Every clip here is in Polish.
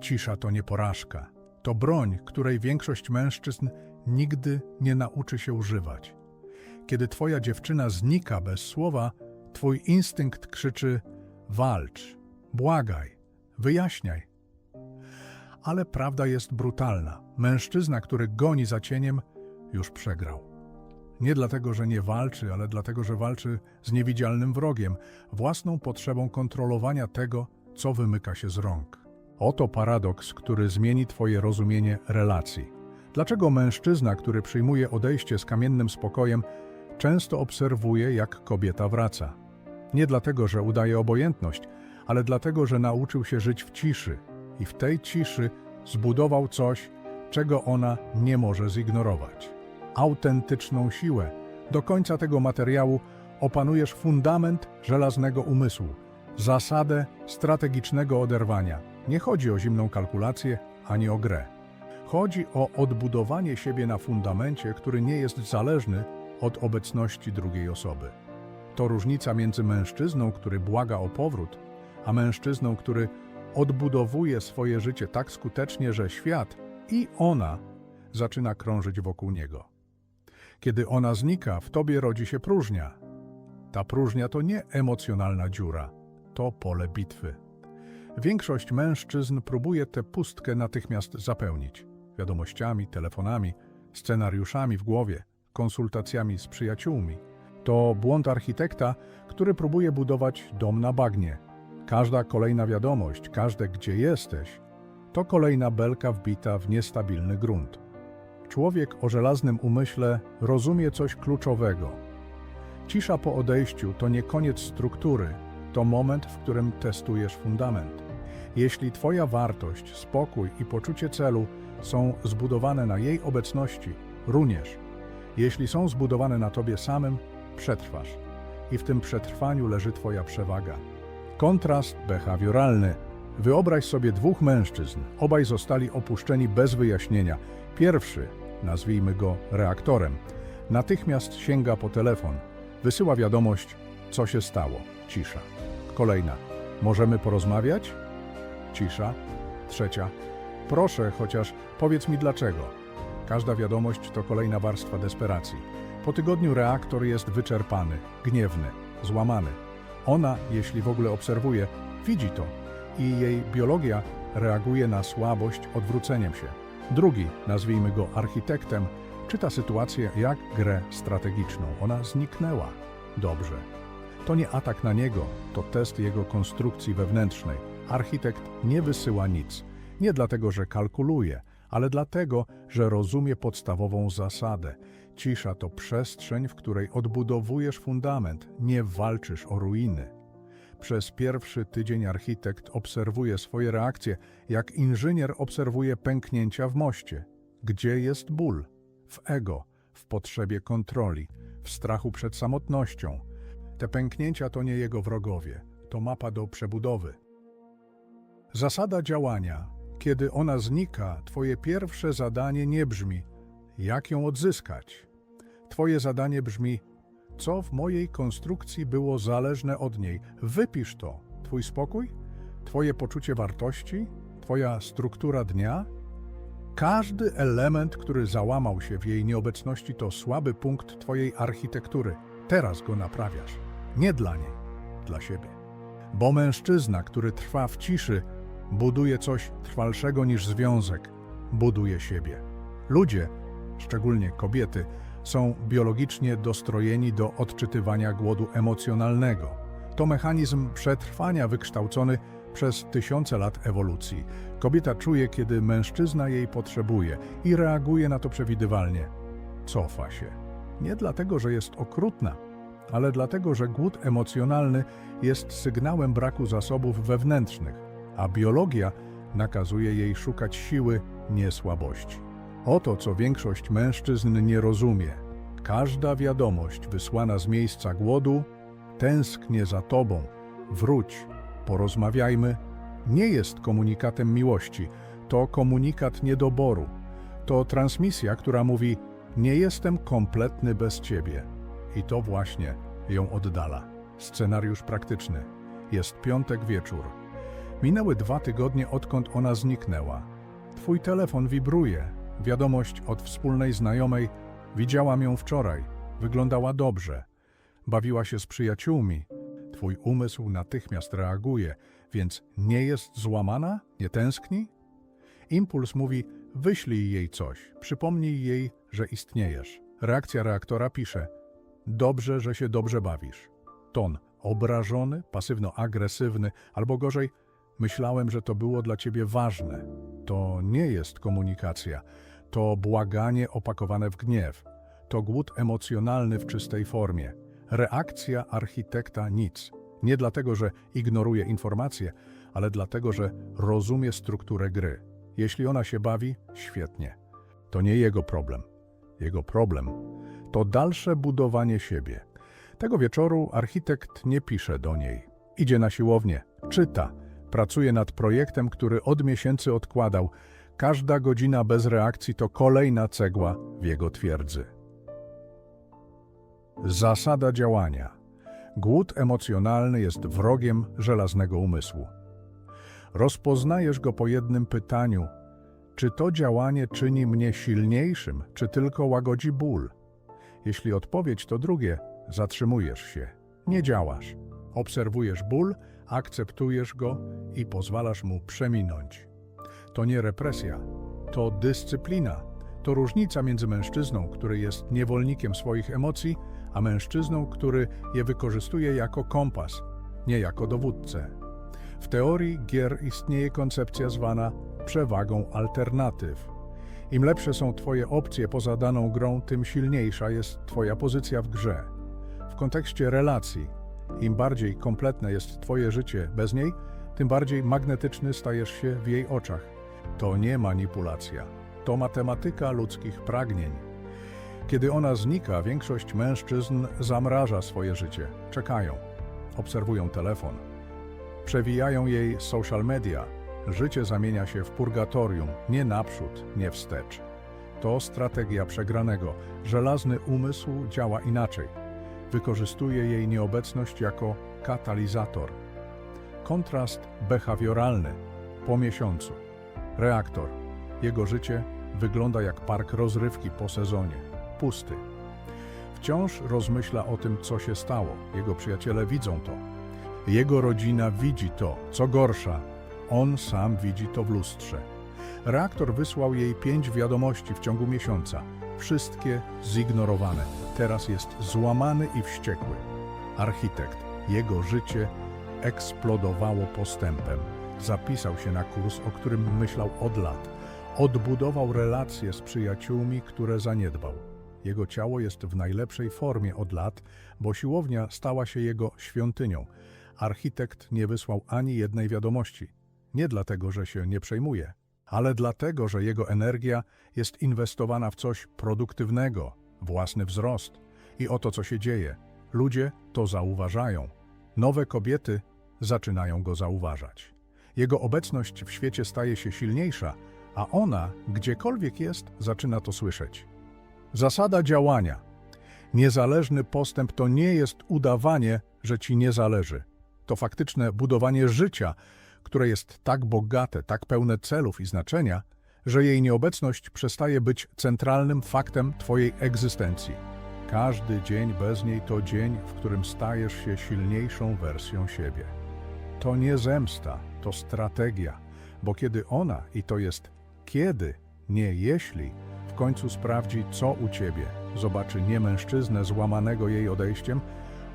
Cisza to nie porażka. To broń, której większość mężczyzn nigdy nie nauczy się używać. Kiedy twoja dziewczyna znika bez słowa, twój instynkt krzyczy: walcz, błagaj, wyjaśniaj. Ale prawda jest brutalna. Mężczyzna, który goni za cieniem, już przegrał. Nie dlatego, że nie walczy, ale dlatego, że walczy z niewidzialnym wrogiem, własną potrzebą kontrolowania tego, co wymyka się z rąk. Oto paradoks, który zmieni Twoje rozumienie relacji. Dlaczego mężczyzna, który przyjmuje odejście z kamiennym spokojem, często obserwuje, jak kobieta wraca? Nie dlatego, że udaje obojętność, ale dlatego, że nauczył się żyć w ciszy i w tej ciszy zbudował coś, czego ona nie może zignorować. Autentyczną siłę. Do końca tego materiału opanujesz fundament żelaznego umysłu, zasadę strategicznego oderwania. Nie chodzi o zimną kalkulację ani o grę. Chodzi o odbudowanie siebie na fundamencie, który nie jest zależny od obecności drugiej osoby. To różnica między mężczyzną, który błaga o powrót, a mężczyzną, który odbudowuje swoje życie tak skutecznie, że świat i ona zaczyna krążyć wokół niego. Kiedy ona znika, w tobie rodzi się próżnia. Ta próżnia to nie emocjonalna dziura, to pole bitwy. Większość mężczyzn próbuje tę pustkę natychmiast zapełnić wiadomościami, telefonami, scenariuszami w głowie, konsultacjami z przyjaciółmi. To błąd architekta, który próbuje budować dom na bagnie. Każda kolejna wiadomość, każde gdzie jesteś, to kolejna belka wbita w niestabilny grunt. Człowiek o żelaznym umyśle rozumie coś kluczowego. Cisza po odejściu to nie koniec struktury, to moment, w którym testujesz fundament. Jeśli Twoja wartość, spokój i poczucie celu są zbudowane na jej obecności, runiesz. Jeśli są zbudowane na Tobie samym, przetrwasz. I w tym przetrwaniu leży Twoja przewaga. Kontrast behawioralny. Wyobraź sobie dwóch mężczyzn. Obaj zostali opuszczeni bez wyjaśnienia. Pierwszy, nazwijmy go reaktorem, natychmiast sięga po telefon. Wysyła wiadomość, co się stało. Cisza. Kolejna. Możemy porozmawiać? Cisza. Trzecia. Proszę, chociaż powiedz mi dlaczego. Każda wiadomość to kolejna warstwa desperacji. Po tygodniu reaktor jest wyczerpany, gniewny, złamany. Ona, jeśli w ogóle obserwuje, widzi to i jej biologia reaguje na słabość odwróceniem się. Drugi, nazwijmy go architektem, czyta sytuację jak grę strategiczną. Ona zniknęła. Dobrze. To nie atak na niego, to test jego konstrukcji wewnętrznej. Architekt nie wysyła nic. Nie dlatego, że kalkuluje, ale dlatego, że rozumie podstawową zasadę. Cisza to przestrzeń, w której odbudowujesz fundament, nie walczysz o ruiny. Przez pierwszy tydzień architekt obserwuje swoje reakcje, jak inżynier obserwuje pęknięcia w moście. Gdzie jest ból? W ego, w potrzebie kontroli, w strachu przed samotnością. Te pęknięcia to nie jego wrogowie, to mapa do przebudowy. Zasada działania. Kiedy ona znika, twoje pierwsze zadanie nie brzmi, jak ją odzyskać. Twoje zadanie brzmi, co w mojej konstrukcji było zależne od niej. Wypisz to. Twój spokój, Twoje poczucie wartości, Twoja struktura dnia. Każdy element, który załamał się w jej nieobecności, to słaby punkt Twojej architektury. Teraz go naprawiasz. Nie dla niej, dla siebie. Bo mężczyzna, który trwa w ciszy, buduje coś trwalszego niż związek, buduje siebie. Ludzie, szczególnie kobiety, są biologicznie dostrojeni do odczytywania głodu emocjonalnego. To mechanizm przetrwania wykształcony przez tysiące lat ewolucji. Kobieta czuje, kiedy mężczyzna jej potrzebuje i reaguje na to przewidywalnie. Cofa się. Nie dlatego, że jest okrutna, ale dlatego, że głód emocjonalny jest sygnałem braku zasobów wewnętrznych, a biologia nakazuje jej szukać siły, nie słabości. Oto co większość mężczyzn nie rozumie. Każda wiadomość wysłana z miejsca głodu tęsknię za tobą, wróć, porozmawiajmy, nie jest komunikatem miłości, to komunikat niedoboru. To transmisja, która mówi: Nie jestem kompletny bez ciebie. I to właśnie ją oddala. Scenariusz praktyczny. Jest piątek wieczór. Minęły dwa tygodnie, odkąd ona zniknęła. Twój telefon wibruje. Wiadomość od wspólnej znajomej. Widziałam ją wczoraj. Wyglądała dobrze. Bawiła się z przyjaciółmi. Twój umysł natychmiast reaguje, więc nie jest złamana? Nie tęskni? Impuls mówi: wyślij jej coś, przypomnij jej, że istniejesz. Reakcja reaktora pisze: dobrze, że się dobrze bawisz. Ton obrażony, pasywno-agresywny, albo gorzej, myślałem, że to było dla ciebie ważne. To nie jest komunikacja, to błaganie opakowane w gniew, to głód emocjonalny w czystej formie. Reakcja architekta nic. Nie dlatego, że ignoruje informacje, ale dlatego, że rozumie strukturę gry. Jeśli ona się bawi, świetnie. To nie jego problem. Jego problem to dalsze budowanie siebie. Tego wieczoru architekt nie pisze do niej. Idzie na siłownię, czyta, pracuje nad projektem, który od miesięcy odkładał. Każda godzina bez reakcji to kolejna cegła w jego twierdzy. Zasada działania. Głód emocjonalny jest wrogiem żelaznego umysłu. Rozpoznajesz go po jednym pytaniu: czy to działanie czyni mnie silniejszym, czy tylko łagodzi ból? Jeśli odpowiedź to drugie, zatrzymujesz się, nie działasz. Obserwujesz ból, akceptujesz go i pozwalasz mu przeminąć. To nie represja, to dyscyplina. To różnica między mężczyzną, który jest niewolnikiem swoich emocji, a mężczyzną, który je wykorzystuje jako kompas, nie jako dowódcę. W teorii gier istnieje koncepcja zwana przewagą alternatyw. Im lepsze są Twoje opcje poza daną grą, tym silniejsza jest Twoja pozycja w grze. W kontekście relacji, im bardziej kompletne jest Twoje życie bez niej, tym bardziej magnetyczny stajesz się w jej oczach. To nie manipulacja, to matematyka ludzkich pragnień. Kiedy ona znika, większość mężczyzn zamraża swoje życie, czekają, obserwują telefon, przewijają jej social media. Życie zamienia się w purgatorium, nie naprzód, nie wstecz. To strategia przegranego. Żelazny umysł działa inaczej. Wykorzystuje jej nieobecność jako katalizator. Kontrast behawioralny po miesiącu. Reaktor. Jego życie wygląda jak park rozrywki po sezonie. Pusty. Wciąż rozmyśla o tym, co się stało. Jego przyjaciele widzą to. Jego rodzina widzi to. Co gorsza, on sam widzi to w lustrze. Reaktor wysłał jej pięć wiadomości w ciągu miesiąca. Wszystkie zignorowane. Teraz jest złamany i wściekły. Architekt, jego życie eksplodowało postępem. Zapisał się na kurs, o którym myślał od lat. Odbudował relacje z przyjaciółmi, które zaniedbał. Jego ciało jest w najlepszej formie od lat, bo siłownia stała się jego świątynią. Architekt nie wysłał ani jednej wiadomości. Nie dlatego, że się nie przejmuje, ale dlatego, że jego energia jest inwestowana w coś produktywnego, własny wzrost. I oto co się dzieje. Ludzie to zauważają. Nowe kobiety zaczynają go zauważać. Jego obecność w świecie staje się silniejsza, a ona, gdziekolwiek jest, zaczyna to słyszeć. Zasada działania. Niezależny postęp to nie jest udawanie, że ci nie zależy. To faktyczne budowanie życia, które jest tak bogate, tak pełne celów i znaczenia, że jej nieobecność przestaje być centralnym faktem Twojej egzystencji. Każdy dzień bez niej to dzień, w którym stajesz się silniejszą wersją siebie. To nie zemsta, to strategia, bo kiedy ona, i to jest kiedy, nie jeśli, w końcu sprawdzi, co u ciebie, zobaczy nie mężczyznę złamanego jej odejściem,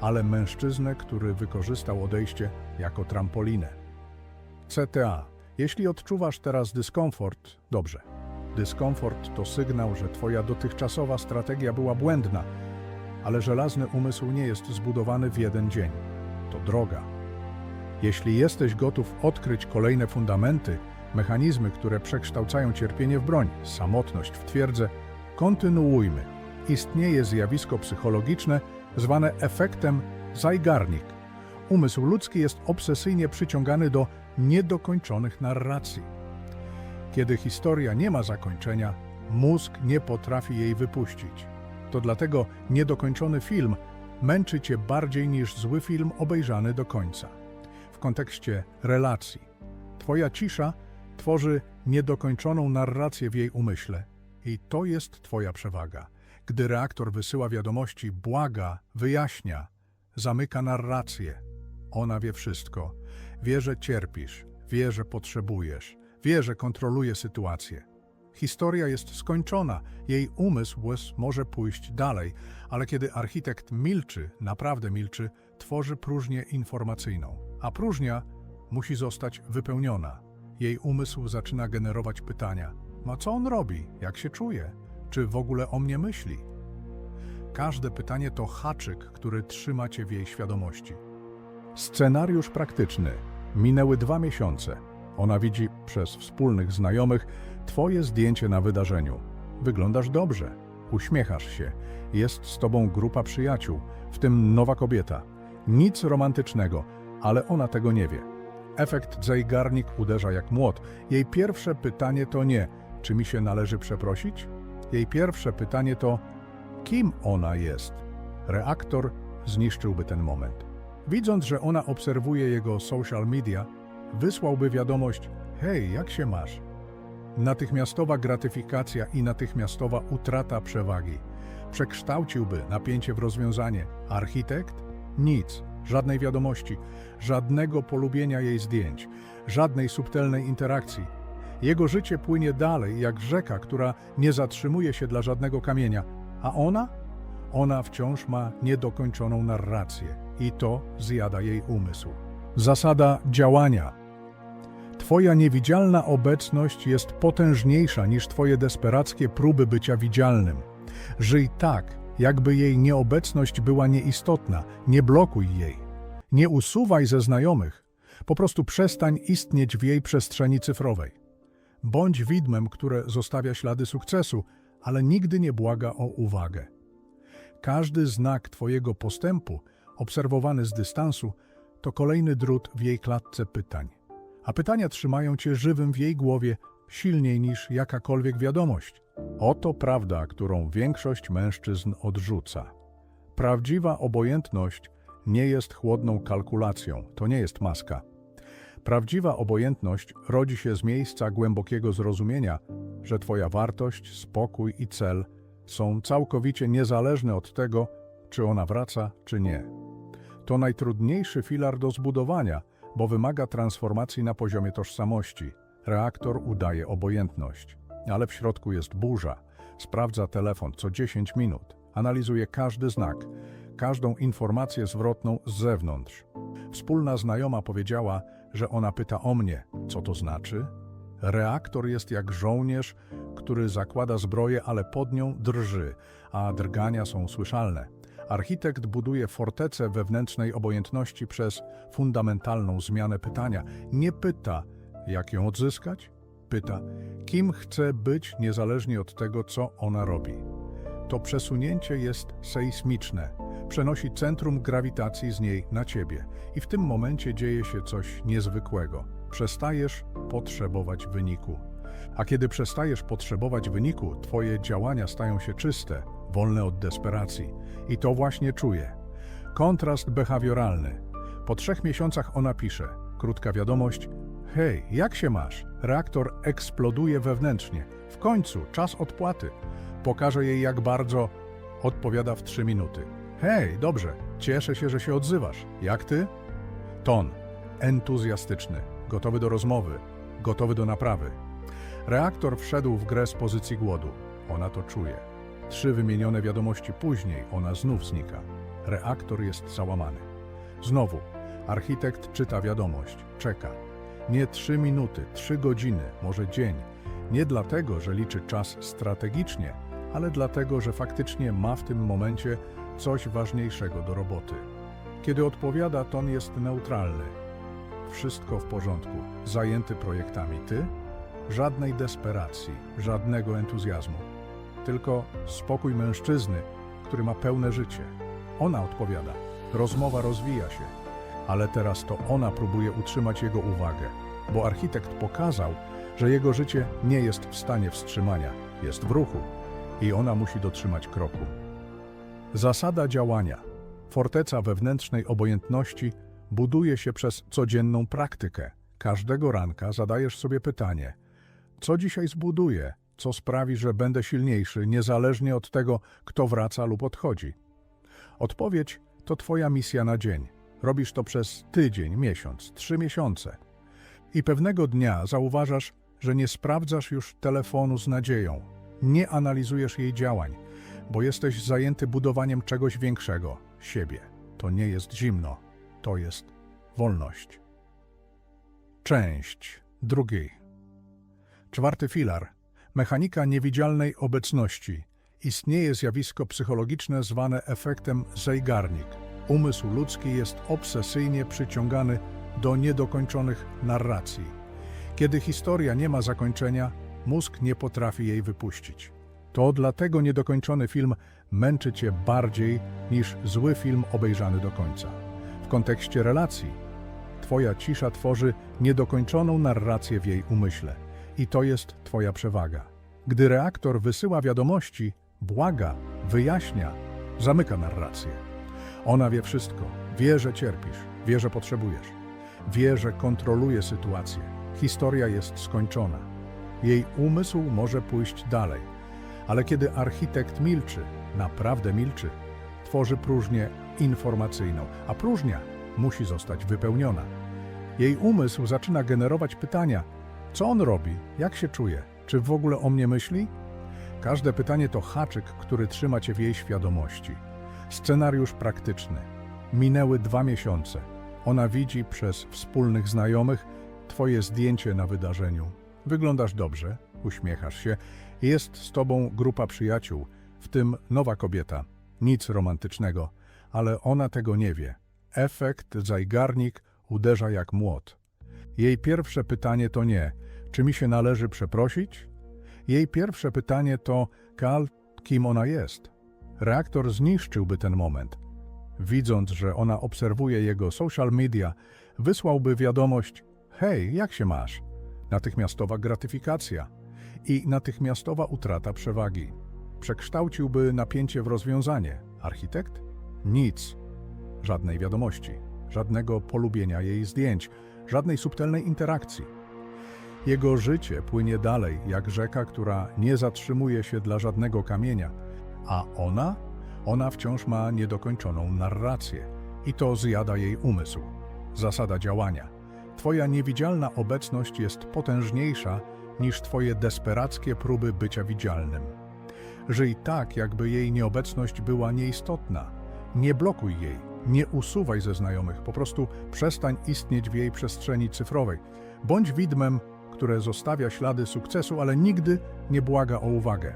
ale mężczyznę, który wykorzystał odejście jako trampolinę. CTA. Jeśli odczuwasz teraz dyskomfort, dobrze. Dyskomfort to sygnał, że Twoja dotychczasowa strategia była błędna, ale żelazny umysł nie jest zbudowany w jeden dzień. To droga. Jeśli jesteś gotów odkryć kolejne fundamenty, mechanizmy, które przekształcają cierpienie w broń, samotność w twierdzę, kontynuujmy. Istnieje zjawisko psychologiczne zwane efektem Zeigarnik. Umysł ludzki jest obsesyjnie przyciągany do niedokończonych narracji. Kiedy historia nie ma zakończenia, mózg nie potrafi jej wypuścić. To dlatego niedokończony film męczy cię bardziej niż zły film obejrzany do końca. W kontekście relacji. Twoja cisza tworzy niedokończoną narrację w jej umyśle. I to jest Twoja przewaga. Gdy reaktor wysyła wiadomości, błaga, wyjaśnia, zamyka narrację. Ona wie wszystko. Wie, że cierpisz, wie, że potrzebujesz, wie, że kontroluje sytuację. Historia jest skończona, jej umysł może pójść dalej, ale kiedy architekt milczy, naprawdę milczy, tworzy próżnię informacyjną. A próżnia musi zostać wypełniona. Jej umysł zaczyna generować pytania. No co on robi? Jak się czuje? Czy w ogóle o mnie myśli? Każde pytanie to haczyk, który trzyma cię w jej świadomości. Scenariusz praktyczny. Minęły dwa miesiące. Ona widzi przez wspólnych znajomych twoje zdjęcie na wydarzeniu. Wyglądasz dobrze, uśmiechasz się, jest z tobą grupa przyjaciół, w tym nowa kobieta. Nic romantycznego, ale ona tego nie wie. Efekt Zeigarnik uderza jak młot. Jej pierwsze pytanie to nie, czy mi się należy przeprosić? Jej pierwsze pytanie to, kim ona jest? Reaktor zniszczyłby ten moment. Widząc, że ona obserwuje jego social media, wysłałby wiadomość: Hej, jak się masz? Natychmiastowa gratyfikacja i natychmiastowa utrata przewagi. Przekształciłby napięcie w rozwiązanie. Architekt? Nic, żadnej wiadomości, żadnego polubienia jej zdjęć, żadnej subtelnej interakcji. Jego życie płynie dalej jak rzeka, która nie zatrzymuje się dla żadnego kamienia. A ona? Ona wciąż ma niedokończoną narrację i to zjada jej umysł. Zasada działania. Twoja niewidzialna obecność jest potężniejsza niż Twoje desperackie próby bycia widzialnym. Żyj tak, jakby jej nieobecność była nieistotna, nie blokuj jej. Nie usuwaj ze znajomych, po prostu przestań istnieć w jej przestrzeni cyfrowej. Bądź widmem, które zostawia ślady sukcesu, ale nigdy nie błaga o uwagę. Każdy znak Twojego postępu, obserwowany z dystansu, to kolejny drut w jej klatce pytań. A pytania trzymają Cię żywym w jej głowie silniej niż jakakolwiek wiadomość. Oto prawda, którą większość mężczyzn odrzuca. Prawdziwa obojętność nie jest chłodną kalkulacją, to nie jest maska. Prawdziwa obojętność rodzi się z miejsca głębokiego zrozumienia, że Twoja wartość, spokój i cel są całkowicie niezależne od tego, czy ona wraca, czy nie. To najtrudniejszy filar do zbudowania, bo wymaga transformacji na poziomie tożsamości. Reaktor udaje obojętność, ale w środku jest burza. Sprawdza telefon co 10 minut, analizuje każdy znak, każdą informację zwrotną z zewnątrz. Wspólna znajoma powiedziała, że ona pyta o mnie, co to znaczy? Reaktor jest jak żołnierz, który zakłada zbroję, ale pod nią drży, a drgania są słyszalne. Architekt buduje fortecę wewnętrznej obojętności przez fundamentalną zmianę pytania. Nie pyta, jak ją odzyskać? Pyta, kim chce być niezależnie od tego, co ona robi. To przesunięcie jest sejsmiczne. Przenosi centrum grawitacji z niej na ciebie i w tym momencie dzieje się coś niezwykłego. Przestajesz potrzebować wyniku. A kiedy przestajesz potrzebować wyniku, twoje działania stają się czyste, wolne od desperacji. I to właśnie czuję. Kontrast behawioralny. Po trzech miesiącach ona pisze. Krótka wiadomość. Hej, jak się masz? Reaktor eksploduje wewnętrznie. W końcu, czas odpłaty. Pokażę jej jak bardzo. Odpowiada w trzy minuty. Hej, dobrze, cieszę się, że się odzywasz. Jak ty? Ton. Entuzjastyczny. Gotowy do rozmowy. Gotowy do naprawy. Reaktor wszedł w grę z pozycji głodu. Ona to czuje. Trzy wymienione wiadomości później ona znów znika. Reaktor jest załamany. Znowu, architekt czyta wiadomość, czeka. Nie trzy minuty, trzy godziny, może dzień. Nie dlatego, że liczy czas strategicznie, ale dlatego, że faktycznie ma w tym momencie coś ważniejszego do roboty. Kiedy odpowiada, ton jest neutralny. Wszystko w porządku, zajęty projektami. Ty? Żadnej desperacji, żadnego entuzjazmu. Tylko spokój mężczyzny, który ma pełne życie. Ona odpowiada. Rozmowa rozwija się, ale teraz to ona próbuje utrzymać jego uwagę, bo architekt pokazał, że jego życie nie jest w stanie wstrzymania, jest w ruchu i ona musi dotrzymać kroku. Zasada działania. Forteca wewnętrznej obojętności buduje się przez codzienną praktykę. Każdego ranka zadajesz sobie pytanie: co dzisiaj zbuduję, co sprawi, że będę silniejszy, niezależnie od tego, kto wraca lub odchodzi? Odpowiedź to Twoja misja na dzień. Robisz to przez tydzień, miesiąc, trzy miesiące. I pewnego dnia zauważasz, że nie sprawdzasz już telefonu z nadzieją, nie analizujesz jej działań, bo jesteś zajęty budowaniem czegoś większego siebie. To nie jest zimno, to jest wolność. Część drugiej. Czwarty filar. Mechanika niewidzialnej obecności. Istnieje zjawisko psychologiczne zwane efektem Zeigarnik. Umysł ludzki jest obsesyjnie przyciągany do niedokończonych narracji. Kiedy historia nie ma zakończenia, mózg nie potrafi jej wypuścić. To dlatego niedokończony film męczy cię bardziej niż zły film obejrzany do końca. W kontekście relacji, twoja cisza tworzy niedokończoną narrację w jej umyśle i to jest twoja przewaga. Gdy reaktor wysyła wiadomości, błaga, wyjaśnia, zamyka narrację. Ona wie wszystko, wie, że cierpisz, wie, że potrzebujesz, wie, że kontroluje sytuację. Historia jest skończona. Jej umysł może pójść dalej, ale kiedy architekt milczy, naprawdę milczy, tworzy próżnię informacyjną, a próżnia musi zostać wypełniona. Jej umysł zaczyna generować pytania: co on robi, jak się czuje, czy w ogóle o mnie myśli? Każde pytanie to haczyk, który trzyma cię w jej świadomości. Scenariusz praktyczny. Minęły dwa miesiące. Ona widzi przez wspólnych znajomych twoje zdjęcie na wydarzeniu. Wyglądasz dobrze, uśmiechasz się, jest z tobą grupa przyjaciół, w tym nowa kobieta. Nic romantycznego, ale ona tego nie wie. Efekt Zajgarnik uderza jak młot. Jej pierwsze pytanie to nie, czy mi się należy przeprosić? Jej pierwsze pytanie to, Kal, kim ona jest? Reaktor zniszczyłby ten moment. Widząc, że ona obserwuje jego social media, wysłałby wiadomość: Hej, jak się masz? Natychmiastowa gratyfikacja i natychmiastowa utrata przewagi. Przekształciłby napięcie w rozwiązanie. Architekt? Nic. Żadnej wiadomości, żadnego polubienia jej zdjęć, żadnej subtelnej interakcji. Jego życie płynie dalej, jak rzeka, która nie zatrzymuje się dla żadnego kamienia, a ona? Ona wciąż ma niedokończoną narrację i to zjada jej umysł. Zasada działania. Twoja niewidzialna obecność jest potężniejsza niż Twoje desperackie próby bycia widzialnym. Żyj tak, jakby jej nieobecność była nieistotna. Nie blokuj jej, nie usuwaj ze znajomych, po prostu przestań istnieć w jej przestrzeni cyfrowej. Bądź widmem, które zostawia ślady sukcesu, ale nigdy nie błaga o uwagę.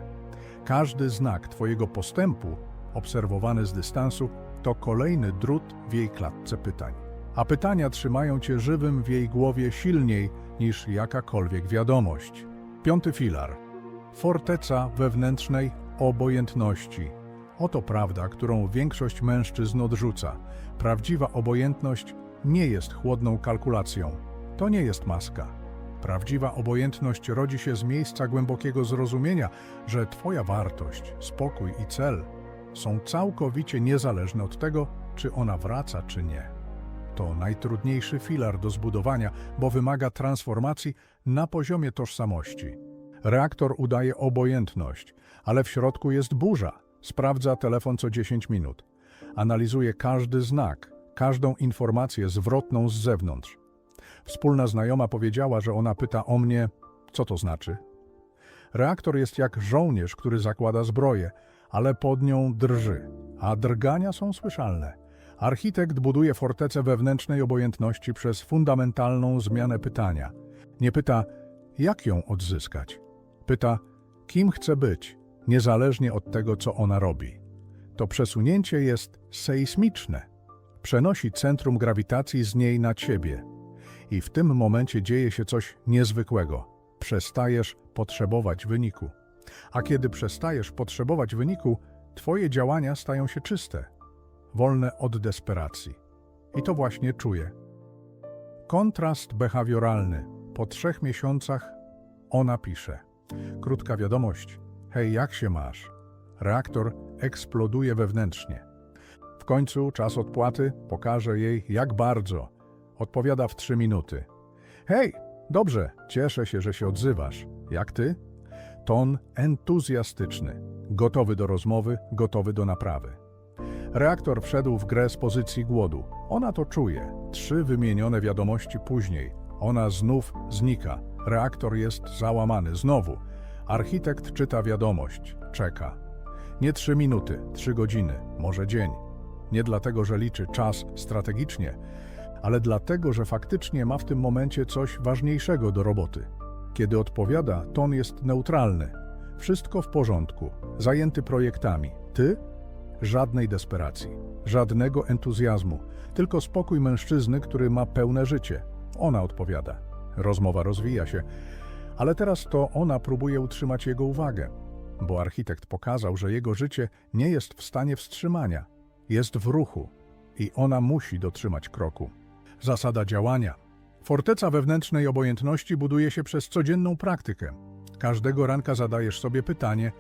Każdy znak Twojego postępu, obserwowany z dystansu, to kolejny drut w jej klatce pytań. A pytania trzymają Cię żywym w jej głowie silniej niż jakakolwiek wiadomość. Piąty filar. Forteca wewnętrznej obojętności. Oto prawda, którą większość mężczyzn odrzuca. Prawdziwa obojętność nie jest chłodną kalkulacją. To nie jest maska. Prawdziwa obojętność rodzi się z miejsca głębokiego zrozumienia, że Twoja wartość, spokój i cel są całkowicie niezależne od tego, czy ona wraca, czy nie. To najtrudniejszy filar do zbudowania, bo wymaga transformacji na poziomie tożsamości. Reaktor udaje obojętność, ale w środku jest burza. Sprawdza telefon co 10 minut. Analizuje każdy znak, każdą informację zwrotną z zewnątrz. Wspólna znajoma powiedziała, że ona pyta o mnie, co to znaczy. Reaktor jest jak żołnierz, który zakłada zbroję, ale pod nią drży, a drgania są słyszalne. Architekt buduje fortecę wewnętrznej obojętności przez fundamentalną zmianę pytania. Nie pyta, jak ją odzyskać. Pyta, kim chce być, niezależnie od tego, co ona robi. To przesunięcie jest sejsmiczne. Przenosi centrum grawitacji z niej na ciebie. I w tym momencie dzieje się coś niezwykłego. Przestajesz potrzebować wyniku. A kiedy przestajesz potrzebować wyniku, twoje działania stają się czyste, wolne od desperacji. I to właśnie czuję. Kontrast behawioralny. Po trzech miesiącach ona pisze. Krótka wiadomość. Hej, jak się masz? Reaktor eksploduje wewnętrznie. W końcu czas odpłaty pokaże jej, jak bardzo. Odpowiada w trzy minuty. Hej, dobrze, cieszę się, że się odzywasz. Jak ty? Ton entuzjastyczny, gotowy do rozmowy, gotowy do naprawy. Reaktor wszedł w grę z pozycji głodu. Ona to czuje. Trzy wymienione wiadomości później. Ona znów znika. Reaktor jest załamany. Znowu. Architekt czyta wiadomość. Czeka. Nie trzy minuty, trzy godziny, może dzień. Nie dlatego, że liczy czas strategicznie, ale dlatego, że faktycznie ma w tym momencie coś ważniejszego do roboty. Kiedy odpowiada, ton jest neutralny. Wszystko w porządku, zajęty projektami. Ty? Żadnej desperacji, żadnego entuzjazmu, tylko spokój mężczyzny, który ma pełne życie. Ona odpowiada. Rozmowa rozwija się, ale teraz to ona próbuje utrzymać jego uwagę, bo architekt pokazał, że jego życie nie jest w stanie wstrzymania, jest w ruchu i ona musi dotrzymać kroku. Zasada działania. Forteca wewnętrznej obojętności buduje się przez codzienną praktykę. Każdego ranka zadajesz sobie pytanie,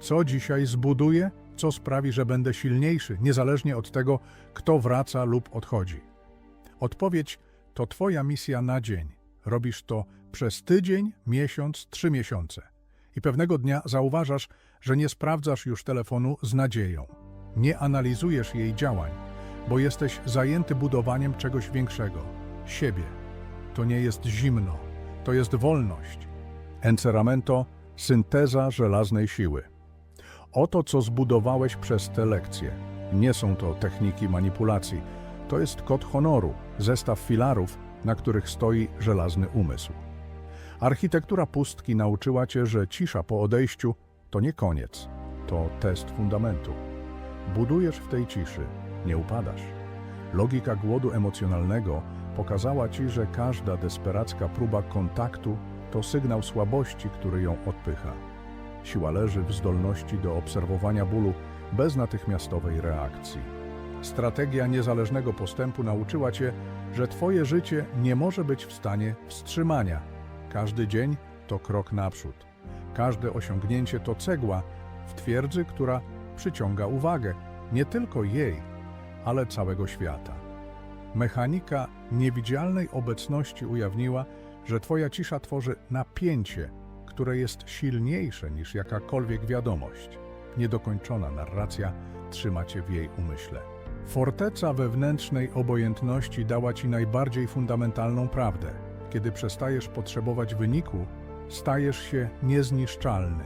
co dzisiaj zbuduję, co sprawi, że będę silniejszy, niezależnie od tego, kto wraca lub odchodzi. Odpowiedź to Twoja misja na dzień. Robisz to przez tydzień, miesiąc, trzy miesiące. I pewnego dnia zauważasz, że nie sprawdzasz już telefonu z nadzieją. Nie analizujesz jej działań, bo jesteś zajęty budowaniem czegoś większego siebie. To nie jest zimno, to jest wolność. Enceramento synteza żelaznej siły. Oto, co zbudowałeś przez te lekcje. Nie są to techniki manipulacji. To jest kod honoru, zestaw filarów, na których stoi żelazny umysł. Architektura pustki nauczyła cię, że cisza po odejściu to nie koniec, to test fundamentu. Budujesz w tej ciszy, nie upadasz. Logika głodu emocjonalnego pokazała ci, że każda desperacka próba kontaktu to sygnał słabości, który ją odpycha. Siła leży w zdolności do obserwowania bólu bez natychmiastowej reakcji. Strategia niezależnego postępu nauczyła cię, że twoje życie nie może być w stanie wstrzymania. Każdy dzień to krok naprzód. Każde osiągnięcie to cegła w twierdzy, która przyciąga uwagę nie tylko jej, ale całego świata. Mechanika niewidzialnej obecności ujawniła, że Twoja cisza tworzy napięcie, które jest silniejsze niż jakakolwiek wiadomość. Niedokończona narracja trzyma Cię w jej umyśle. Forteca wewnętrznej obojętności dała Ci najbardziej fundamentalną prawdę. Kiedy przestajesz potrzebować wyniku, stajesz się niezniszczalny.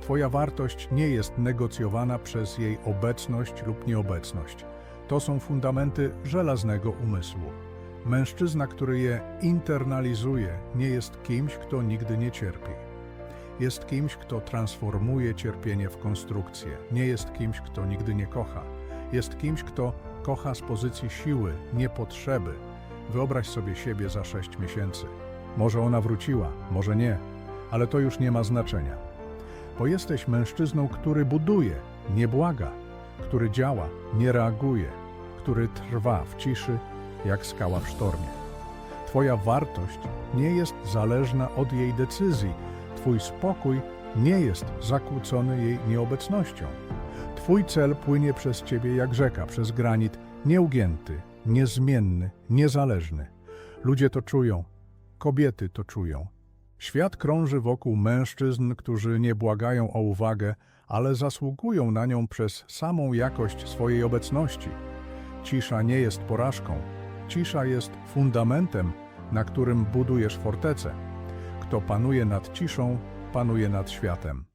Twoja wartość nie jest negocjowana przez jej obecność lub nieobecność. To są fundamenty żelaznego umysłu. Mężczyzna, który je internalizuje, nie jest kimś, kto nigdy nie cierpi. Jest kimś, kto transformuje cierpienie w konstrukcję. Nie jest kimś, kto nigdy nie kocha. Jest kimś, kto kocha z pozycji siły, nie potrzeby. Wyobraź sobie siebie za sześć miesięcy. Może ona wróciła, może nie, ale to już nie ma znaczenia. Bo jesteś mężczyzną, który buduje, nie błaga, który działa, nie reaguje, który trwa w ciszy jak skała w sztormie. Twoja wartość nie jest zależna od jej decyzji. Twój spokój nie jest zakłócony jej nieobecnością. Twój cel płynie przez ciebie jak rzeka, przez granit, nieugięty, niezmienny, niezależny. Ludzie to czują, kobiety to czują. Świat krąży wokół mężczyzn, którzy nie błagają o uwagę, ale zasługują na nią przez samą jakość swojej obecności. Cisza nie jest porażką. Cisza jest fundamentem, na którym budujesz fortecę. Kto panuje nad ciszą, panuje nad światem.